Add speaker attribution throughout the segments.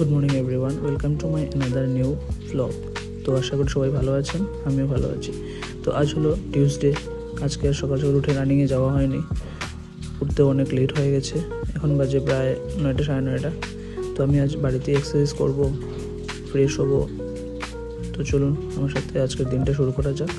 Speaker 1: Good morning everyone welcome to my another new blog তো আশা করি সবাই ভালো আছেন, আমিও ভালো আছি। তো আজ হলো টিউসডে আজকে আর সকাল সকাল উঠে রানিংয়ে যাওয়া হয়নি। উঠতে অনেক লেট হয়ে গেছে। এখন বাজে প্রায় নয়টা, সাড়ে নয়টা। তো আমি আজ বাড়িতে এক্সারসাইজ করব ফ্রেশ হব। তো চলুন, আমার সাথে আজকের দিনটা শুরু করা যাক।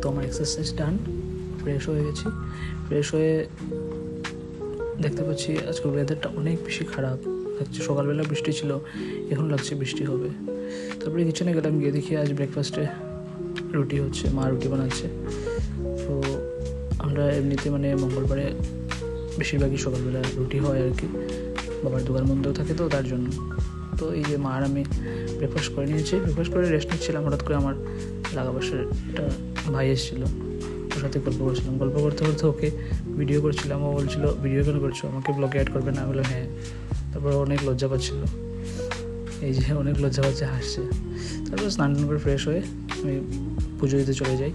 Speaker 1: তো আমার এক্সারসাইজ ডান ফ্রেশ হয়ে গেছি। ফ্রেশ হয়ে দেখতে পাচ্ছি আজকের ওয়েদারটা অনেক বেশি খারাপ। লাগছে সকালবেলা বৃষ্টি ছিল, এখন লাগছে বৃষ্টি হবে। তারপরে কিচেনে গেলাম, গিয়ে দেখি আজ ব্রেকফাস্টে রুটি হচ্ছে, মা রুটি বানাচ্ছে। তো আমরা এমনিতে মানে মঙ্গলবারে বেশিরভাগই সকালবেলা রুটি হয় আর কি। বাবার দোকান বন্ধ থাকে তো, তার জন্য। তো এই যে মা আর আমি ব্রেকফাস্ট করে নিয়েছি। ব্রেকফাস্ট করে রেস্ট নিচ্ছিলাম, হঠাৎ করে আমার লাগাবাসের একটা ভাই এসেছিল। ওর সাথে গল্প করছিলাম। গল্প করতে করতে ওকে ভিডিও করছিলাম। ও বলছিল ভিডিও কেন করছ? আমাকে ব্লগে অ্যাড করবে না? আমি বললাম হ্যাঁ। তারপর অনেক লজ্জা পাচ্ছিল। এই যে অনেক লজ্জা পাচ্ছে, হাসছে। তারপর স্নান করে ফ্রেশ হয়ে আমি পুজো দিতে চলে যাই।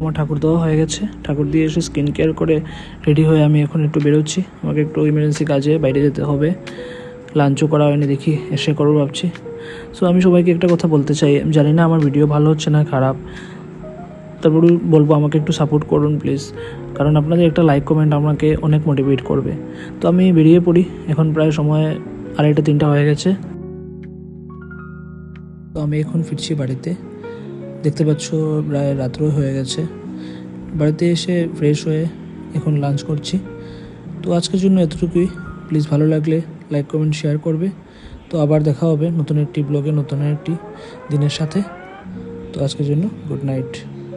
Speaker 1: আমার ঠাকুর দেওয়া হয়ে গেছে। ঠাকুর দিয়ে এসে স্কিন কেয়ার করে রেডি হয়ে আমি এখন একটু বেরোচ্ছি। আমাকে একটু ইমার্জেন্সি কাজে বাইরে যেতে হবে। লাঞ্চও করা হয়নি দেখি, এসে করব ভাবছি। সো আমি সবাইকে একটা কথা বলতে চাই। আমি জানি না আমার ভিডিও ভালো হচ্ছে না খারাপ। তারপরে বলব আমাকে একটু সাপোর্ট করুন প্লিজ কারণ আপনাদের একটা লাইক কমেন্ট আমাকে অনেক মোটিভেট করবে। তো আমি বেরিয়ে পড়ি। এখন প্রায় সময় আড়াইটা, তিনটা হয়ে গেছে। তো আমি এখন ফিরছি বাড়িতে। দেখতে পাচ্ছ, প্রায় রাত্র হয়ে গেছে। বাড়িতে এসে ফ্রেশ হয়ে এখন লাঞ্চ করছি। তো আজকের জন্য এতটুকুই। প্লিজ ভালো লাগলে লাইক কমেন্ট শেয়ার করবে। তো আবার দেখা হবে নতুন একটি ব্লগে নতুন একটি দিনের সাথে। তো আজকের জন্য গুড নাইট